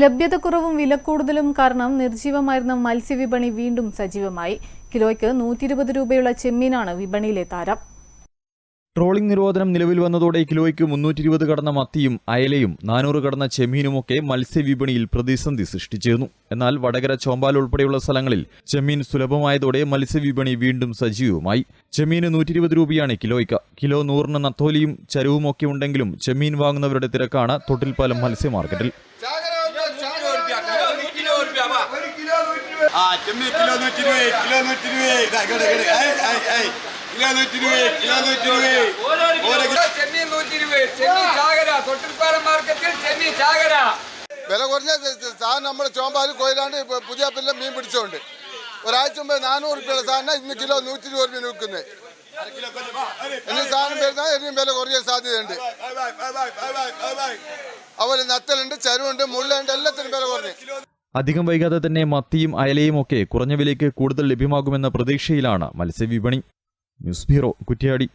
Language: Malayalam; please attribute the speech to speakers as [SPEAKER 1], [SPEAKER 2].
[SPEAKER 1] ലഭ്യതക്കുറവും വിലക്കൂടുതലും കാരണം നിർജീവമായിരുന്ന മത്സ്യവിപണി വീണ്ടും സജീവമായി. കിലോയ്ക്ക് നൂറ്റി ഇരുപത് രൂപയുള്ള ചെമ്മീനാണ് വിപണിയിലെ താരം.
[SPEAKER 2] ട്രോളിംഗ് നിരോധനം നിലവിൽ വന്നതോടെ കിലോയ്ക്ക് മുന്നൂറ്റി ഇരുപത് കടന്ന മത്തിയും അയലയും നാനൂറ് കടന്ന ചെമ്മീനുമൊക്കെ മത്സ്യവിപണിയിൽ പ്രതിസന്ധി സൃഷ്ടിച്ചിരുന്നു. എന്നാൽ വടകര ചോമ്പാൽ ഉൾപ്പെടെയുള്ള സ്ഥലങ്ങളിൽ ചെമ്മീൻ സുലഭമായതോടെ മത്സ്യവിപണി വീണ്ടും സജീവമായി ചെമ്മീന് നൂറ്റി ഇരുപത് രൂപയാണ് കിലോയ്ക്ക്. കിലോ നൂറിന് നത്തോലിയും ചരുവുമൊക്കെ ഉണ്ടെങ്കിലും ചെമ്മീൻ വാങ്ങുന്നവരുടെ തിരക്കാണ് തൊട്ടിൽപ്പാലം മത്സ്യ മാർക്കറ്റിൽ
[SPEAKER 3] ആ ചെമ്മീൻ കിലോ നൂറ്റി രൂപ കിലോ നൂറ്റി രൂപ ഇതാ ഇങ്ങോട്ട് ഇങ്ങോട്ട് ഏയ് ഏയ് ഏയ് കിലോ നൂറ്റി രൂപ കിലോ നൂറ്റി രൂപ ഓരോ കിലോ.
[SPEAKER 4] ചെമ്മീൻ നൂറ്റി രൂപ ചെമ്മീൻ ചാകര. തൊട്ടിൽപ്പാലം മാർക്കറ്റിൽ ചെമ്മീൻ ചാകര.
[SPEAKER 5] വില കുറഞ്ഞ സാധനം നമ്മുടെ ചോമ്പാൽ കൊയിലാണ്ട് പുതിയ പിന്നെ മീൻ പിടിച്ചോണ്ട്. ഒരാഴ്ച മുമ്പ് നാനൂറ് രൂപയുള്ള സാധനം ഇന്ന് കിലോ നൂറ്റി ഇരുപത് രൂപ വിൽക്കുന്നത് ഇനി സാധനം വരുന്ന ഇനിയും വില കുറയാൻ സാധ്യതയുണ്ട്. അതുപോലെ നത്തലുണ്ട് ചരുവുണ്ട് മുള്ളുണ്ട് എല്ലാത്തിനും വില കുറഞ്ഞു.
[SPEAKER 2] അധികം വൈകാതെ തന്നെ മത്തിയും അയലയും ഒക്കെ കുറഞ്ഞ വിലയ്ക്ക് കൂടുതൽ ലഭ്യമാകുമെന്ന പ്രതീക്ഷയിലാണ് മത്സ്യവിപണി. News bureau Kuttiadi.